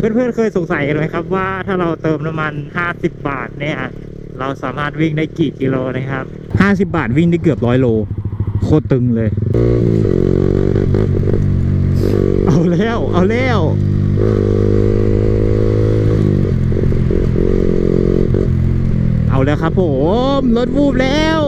เพื่อนๆเคยสงสัยกันไหมครับว่าถ้าเราเติมน้ำมัน 50 บาทเนี่ย เราสามารถวิ่งได้กี่กิโลนะครับ 50 บาทวิ่งได้เกือบร้อยโล โคตรตึงเลย เอาแล้ว เอาแล้วเอาแล้วครับผม รถวูบแล้ว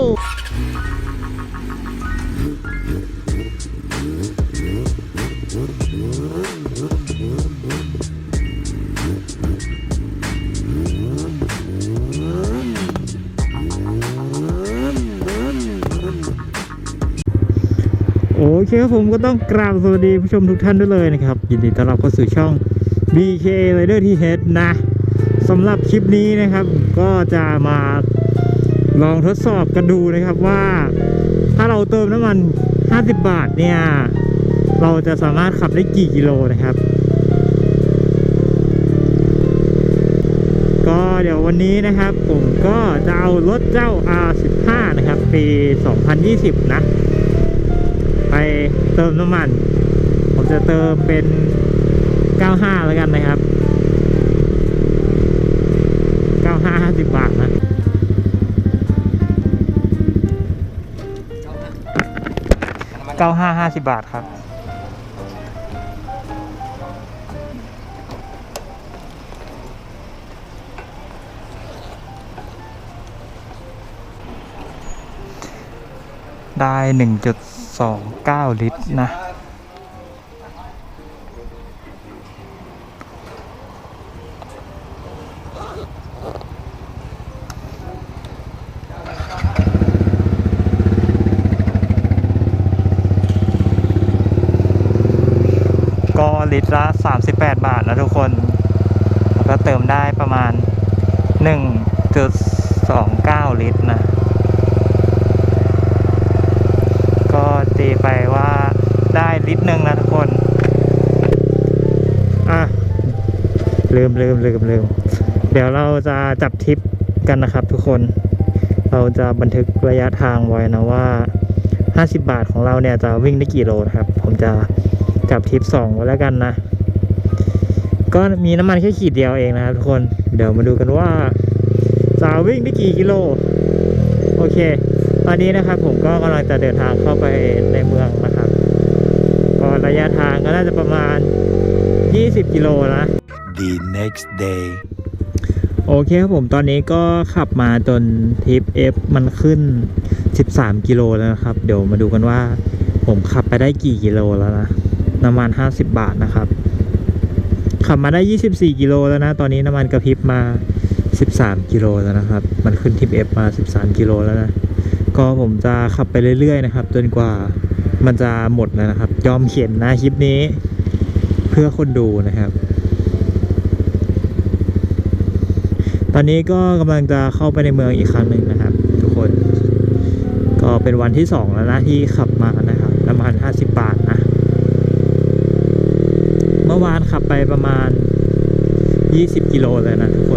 อเคครับผมก็ต้องกราบสวัสดีผู้ชมทุกท่านด้วยเลยนะครับ ยินดีต้อนรับเข้าสู่ช่อง BK Rider ที่ Head นะสำหรับคลิปนี้นะครับ ก็จะมาลองทดสอบกันดูนะครับว่า ถ้าเราเติมน้ำมัน 50 บาทเนี่ย เราจะสามารถขับได้กี่กิโลนะครับ ก็เดี๋ยววันนี้นะครับ ผมก็จะเอารถเจ้า R15 นะครับปี 2020 นะ เติมน้ำมัน ผมจะเติมเป็น 95 แล้วกันนะครับ 95 50 บาทนะ95 50บาทครับได้ 1.29 ลิตรนะ ก็ลิตรละ 38 บาทนะทุกคน แล้วก็เติมได้ประมาณ 1.29 ลิตรนะ ก็ตี ไปว่าได้ลิตรหนึ่งนะทุกคน อะ ลืมลืมลืมลืมเดี๋ยวเราจะจับทิปกันนะครับทุกคน เราจะบันทึกระยะทางไว้นะว่า 50 บาทของเราเนี่ยจะวิ่งได้กี่โลครับ ผมจะจับทิป2ไว้แล้วกันนะ ก็มีน้ำมันแค่ขีดเดียวเองนะครับทุกคน เดี๋ยวมาดูกันว่าจะวิ่งได้กี่กิโล โอเค อนนี้นะครับผมก็กำลังจะเดินทางเข้าไปในเมืองนะครับก็ระยะทางก็น่าจะประมาณ 20 กิโลนะ the next day. โอเคครับผมตอนนี้ก็ขับมาจนทิป F มันขึ้น 13 กิโลแล้วนะครับ เดี๋ยวมาดูกันว่าผมขับไปได้กี่กิโลแล้วนะน้ำมัน 50 บาทนะครับ ขับมาได้ 24 กิโลแล้วนะ ตอนนี้น้ำมันกระพริบมา 13 กิโลแล้วนะครับ มันขึ้นทิป F มา 13 กิโลแล้วนะ ก็ผมจะขับไปเรื่อยๆนะครับ จนกว่ามันจะหมดแล้วนะครับ ยอมเขียนนะคลิปนี้ เพื่อคนดูนะครับ ตอนนี้ก็กำลังจะเข้าไปในเมืองอีกครั้งหนึ่งนะครับ ทุกคน ก็เป็นวันที่สองแล้วนะที่ขับมานะครับประมาณ50 บาทนะ เมื่อวานขับไปประมาณ 20 กิโลเลยนะทุก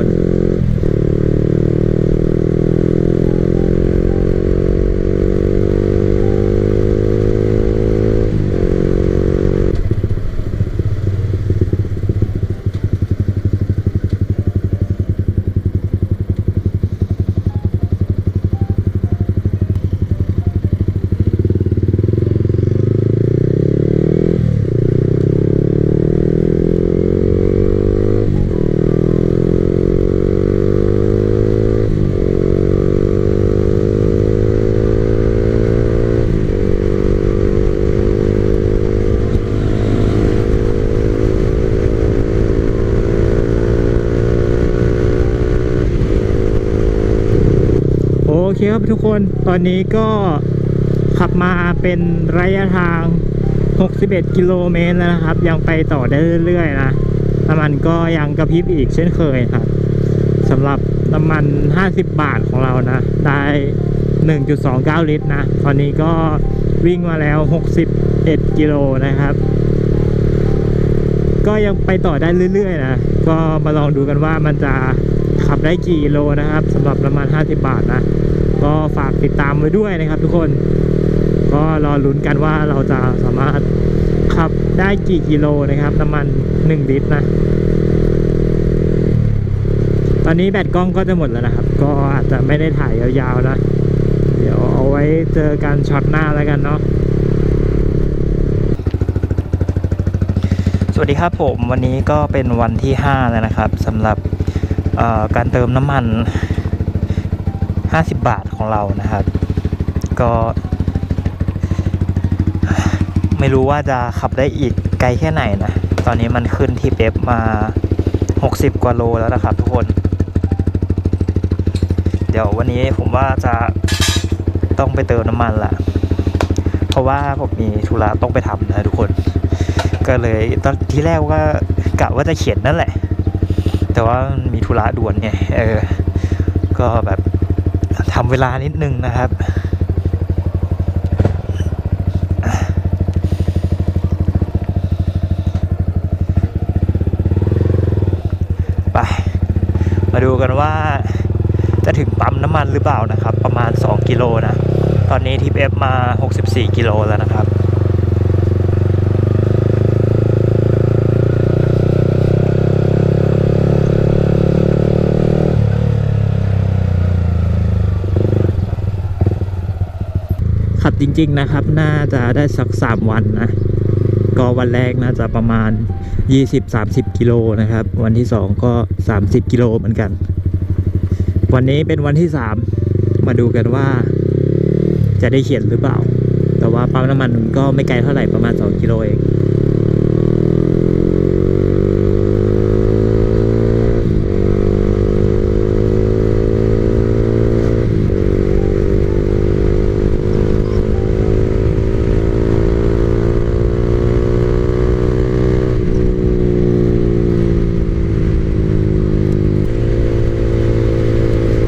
ครับทุกคนตอนนี้ก็ขับมาเป็นระยะทาง 61 กิโลเมตรแล้วนะครับ ยังไปต่อได้เรื่อยๆนะน้ำมันก็ยังกระพริบอีกเช่นเคยครับสำหรับน้ำมัน 50 บาทของเรานะ ได้ 1.29 ลิตรนะ ตอนนี้ก็วิ่งมาแล้ว 61 กิโลนะครับ ก็ยังไปต่อได้เรื่อยๆนะ ก็มาลองดูกันว่ามันจะขับได้กี่กิโลนะครับสำหรับน้ำมัน 50 บาทนะ ก็ฝากติดตามไว้ด้วยนะครับทุกคน ก็รอลุ้นกันว่าเราจะสามารถขับได้กี่กิโลนะครับน้ำมัน 1 ลิตรนะ ตอนนี้แบตกล้องก็จะหมดแล้วนะครับ ก็อาจจะไม่ได้ถ่ายยาวๆนะ เดี๋ยวเอาไว้เจอกันช็อตหน้าแล้วกันเนาะสวัสดีครับผมวันนี้ก็เป็นวันที่ 5 แล้วนะครับสำหรับการเติมน้ำมัน 50 บาทของเรานะครับ ก็ ไม่รู้ว่าจะขับได้อีกไกลแค่ไหนนะ ตอนนี้มันขึ้นที่เป๊ปมา 60 กว่าโลแล้วนะครับทุกคน เดี๋ยววันนี้ผมว่าจะต้องไปเติมน้ำมันละเพราะว่าผมมีธุระต้องไปทำนะทุกคน ก็เลยตอนที่แรกก็กะว่าจะเขียนนั่นแหละ แต่ว่ามีธุระด่วนไงเออ ก็แบบ ทำเวลานิดนึงนะครับไปมาดูกันว่าจะถึงปั๊มน้ำมันหรือเปล่านะครับ ประมาณ 2 กิโลนะ ตอนนี้ทิปเอฟมา 64 กิโลแล้วนะครับ ขับจริง ๆนะครับ น่าจะได้สัก 3 วันนะ ก็วันแรกน่าจะประมาณ 20-30 กิโลนะครับ วันที่ 2 ก็ 30 กิโลเหมือนกัน วันนี้เป็นวันที่ 3 มาดูกันว่า จะได้เขียนหรือเปล่า แต่ว่าปั๊มน้ำมันก็ไม่ไกลเท่าไหร่ประมาณ 2 กิโลเอง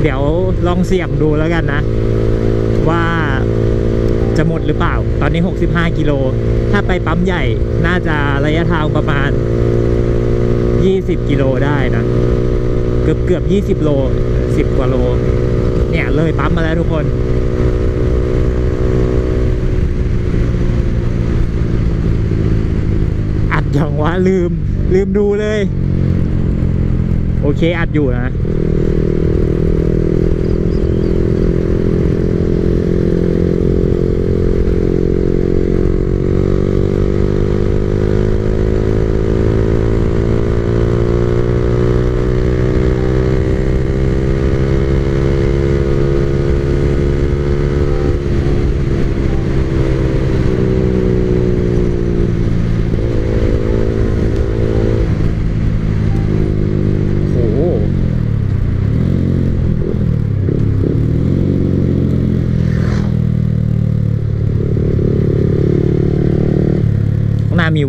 เดี๋ยวลอง เสี่ยงดูแล้วกันนะ ว่าจะหมดหรือเปล่า ตอนนี้ 65 กิโล ถ้าไปปั๊มใหญ่น่าจะระยะทางประมาณ 20 กิโลได้นะ เกือบเกือบ 20 โล 10 กว่าโล เนี่ยเลยปั๊มมาแล้วทุกคนอัดอย่างว่าลืมลืมดูเลย โอเคอัดอยู่นะ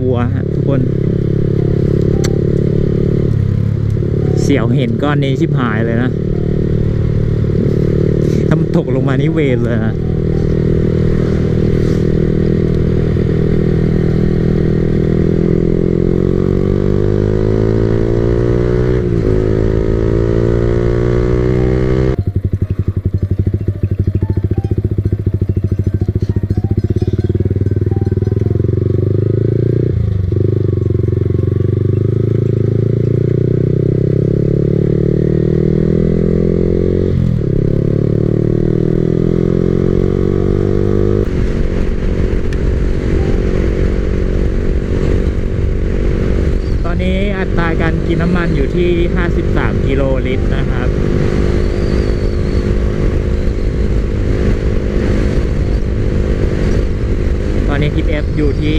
วัวฮะทุกคน เสียวเห็นก้อนนี้ชิบหายเลยนะ ถ้ามันตกลงมานี่เวรเลยนะ ตอนนี้อัตราการกิ นน้ำมันอยู่ที่ 53 กิโลลิตรนะครับตอนนี้ทิปเอฟอยู่ที่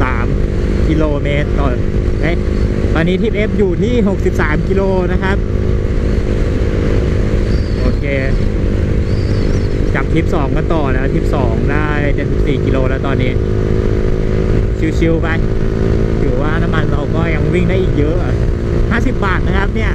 63 กิโลเมตรต่อเอ๊ะตอนนี้ทิปเอฟอยู่ที่ 63 กิโลนะครับ โอเค จับทิป2กันต่อแล้วทิป2ได้74กิโลแล้วตอนนี้ ชิวๆไป ว่าน้ำมันเราก็ยังวิ่งได้อีกเยอะ 50 บาทนะครับเนี่ย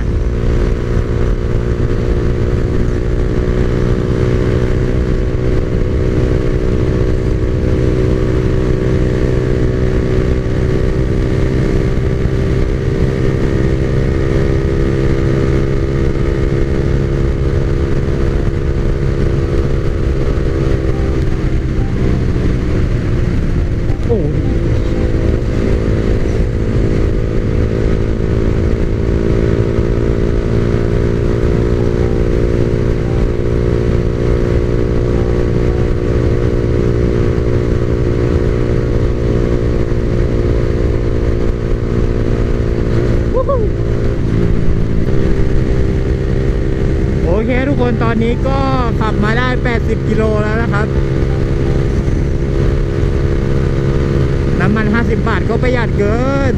อนนี้ก็ขับมาได้ 80 กิโลแล้วนะครับ น้ำมัน 50 บาทก็ประหยัดเกิน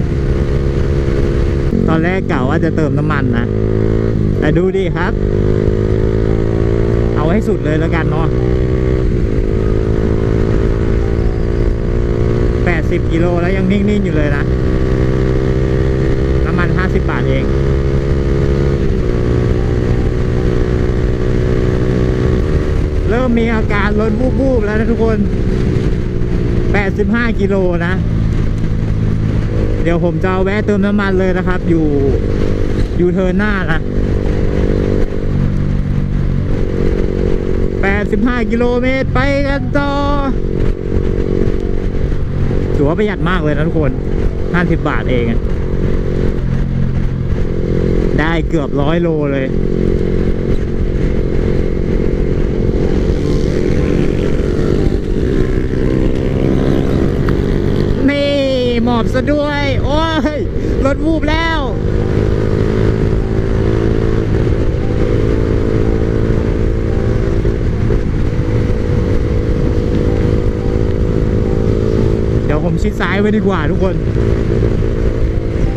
ตอนแรกกล่าวว่าจะเติมน้ำมันนะ แต่ดูดิครับ เอาให้สุดเลยแล้วกันเนาะ 80 กิโลแล้วยังนิ่ง ๆ อยู่เลยนะ น้ำมัน 50 บาทเอง เริ่มมีอาการรถบูบๆแล้วนะทุกคน 85 กิโลนะ เดี๋ยวผมจะแวะเติมน้ำมันเลยนะครับ อยู่อยู่เทิร์นหน้านะ85 กิโลเมตรไปกันต่อถือว่าประหยัดมากเลยนะทุกคน 50 บาทเอง ได้เกือบร้อยโลเลย นี่หม อบซะด้วย โอ้ย รถวูบแล้วเดี๋ยวผมชิดซ้ายไว้ดีกว่าทุกคน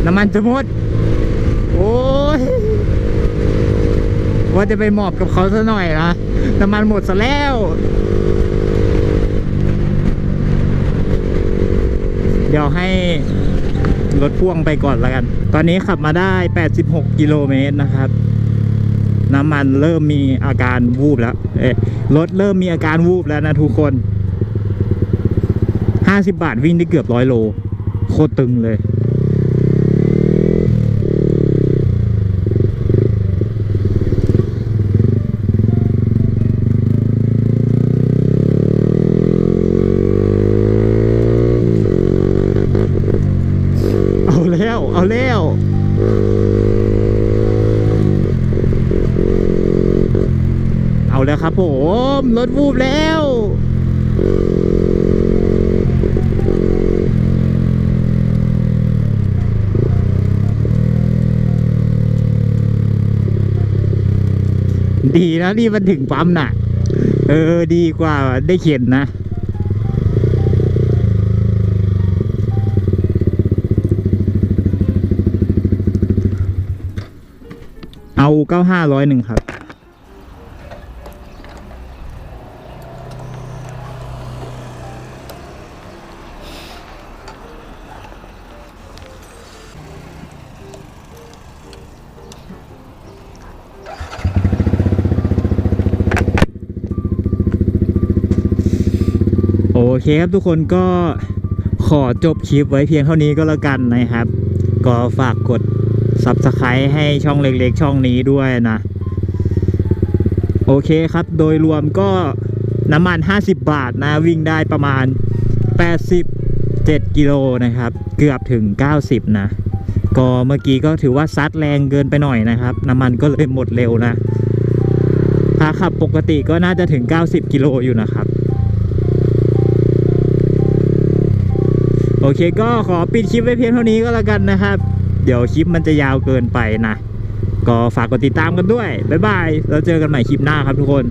น้ำมันจะหมด โอ้ย ว่าจะไปหมอบกับเขาซะหน่อยนะ น้ำมันหมดซะแล้ว เดี๋ยวให้รถพ่วงไปก่อนแล้วกัน ตอนนี้ขับมาได้ 86 กิโลเมตรนะครับ น้ำมันเริ่มมีอาการวูบแล้วเอ๊ะรถเริ่มมีอาการวูบแล้วนะทุกคน 50 บาทวิ่งได้เกือบร้อยโล โคตรตึงเลย เอาแล้ว เอาแล้วเอาแล้วครับผมรถวูบแล้วดีนะนี่มันถึงปั๊มน่ะ เออดีกว่าได้เข็นนะ เอาเก้าห้าร้อยหนึ่งครับ โอเคครับทุกคนก็ขอจบคลิปไว้เพียงเท่านี้ก็แล้วกันนะครับ ก็ฝากกด Subscribe ให้ช่องเล็กๆ ช่องนี้ด้วยนะ โอเคครับโดยรวมก็น้ำมัน 50 บาทนะ วิ่งได้ประมาณ 87 กิโลนะครับ เกือบถึง 90 นะ ก็เมื่อกี้ก็ถือว่าซัดแรงเกินไปหน่อยนะครับ น้ำมันก็เลยหมดเร็วนะถ้าขับปกติก็น่าจะถึง 90 กิโลอยู่นะครับโอเคก็ขอปิดคลิปไว้เพียงเท่านี้ก็แล้วกันนะครับ เดี๋ยวคลิปมันจะยาวเกินไปนะ ก็ฝากกดติดตามกันด้วย บ๊ายบาย แล้วเจอกันใหม่คลิปหน้าครับทุกคน